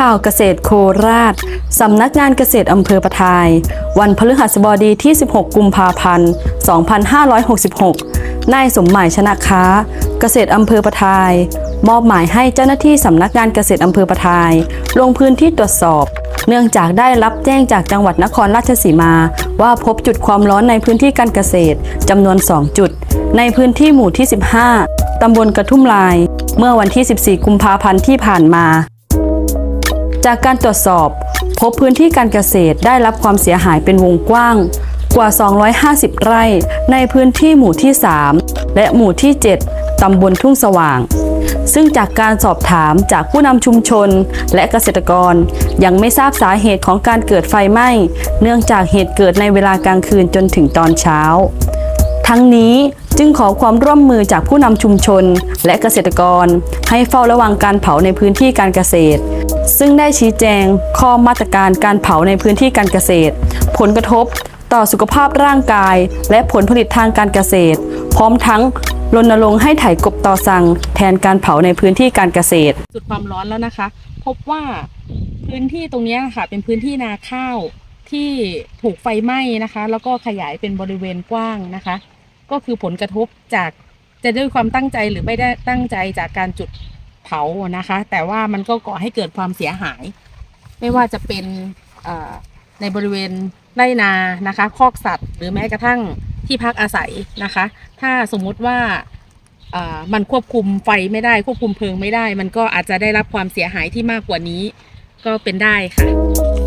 ข่าวเกษตรโคราช สำนักงานเกษตรอำเภอปะทาย วันพฤหัสบดีที่ 16 กุมภาพันธ์ 2566 นายสมหมายชนะค้า เกษตรอำเภอปะทาย มอบหมายให้เจ้าหน้าที่สำนักงานเกษตรอำเภอปะทาย ลงพื้นที่ตรวจสอบ เนื่องจากได้รับแจ้งจากจังหวัดนครราชสีมา ว่าพบจุดความร้อนในพื้นที่การเกษตรจำนวน 2 จุด ในพื้นที่หมู่ที่ 15ตำบลกระทุ่มลาย เมื่อวันที่ 14 กุมภาพันธ์ที่ผ่านมา จากการตรวจสอบ พบพื้นที่การเกษตรได้รับความเสียหายเป็นวงกว้างกว่า 250 ไร่ ในพื้นที่หมู่ที่ 3 และหมู่ที่ 7 ตำบลทุ่งสว่าง ซึ่งจากการสอบถามจากผู้นำชุมชนและเกษตรกร ยังไม่ทราบสาเหตุของการเกิดไฟไหม้ เนื่องจากเหตุเกิดในเวลากลางคืนจนถึงตอนเช้า ทั้งนี้จึงขอความร่วมมือจากผู้นำชุมชนและเกษตรกร ให้เฝ้าระวังการเผาในพื้นที่การเกษตร ซึ่งได้ชี้แจงข้อมาตรการการเผาในพื้นที่การเกษตร ผลกระทบต่อสุขภาพร่างกาย และผลผลิตทางการเกษตร พร้อมทั้งรณรงค์ให้ไถกบต่อสั่งแทนการเผาในพื้นที่การเกษตร จุดความร้อนแล้วนะคะ พบว่าพื้นที่ตรงนี้ค่ะเป็นพื้นที่นาข้าวที่ถูกไฟไหม้นะคะ แล้วก็ขยายเป็นบริเวณกว้างนะคะ ก็คือผลกระทบจากจะด้วยความตั้งใจหรือไม่ได้ตั้งใจจากการจุด เผานะคะ แต่ว่ามันก็ก่อให้เกิดความเสียหาย ไม่ว่าจะเป็นในบริเวณไร่นานะคะคอกสัตว์ หรือแม้กระทั่งที่พักอาศัยนะคะ ถ้าสมมุติว่ามันควบคุมไฟไม่ได้ควบคุมเพลิงไม่ได้ มันก็อาจจะได้รับความเสียหายที่มากกว่านี้ก็เป็นได้ค่ะ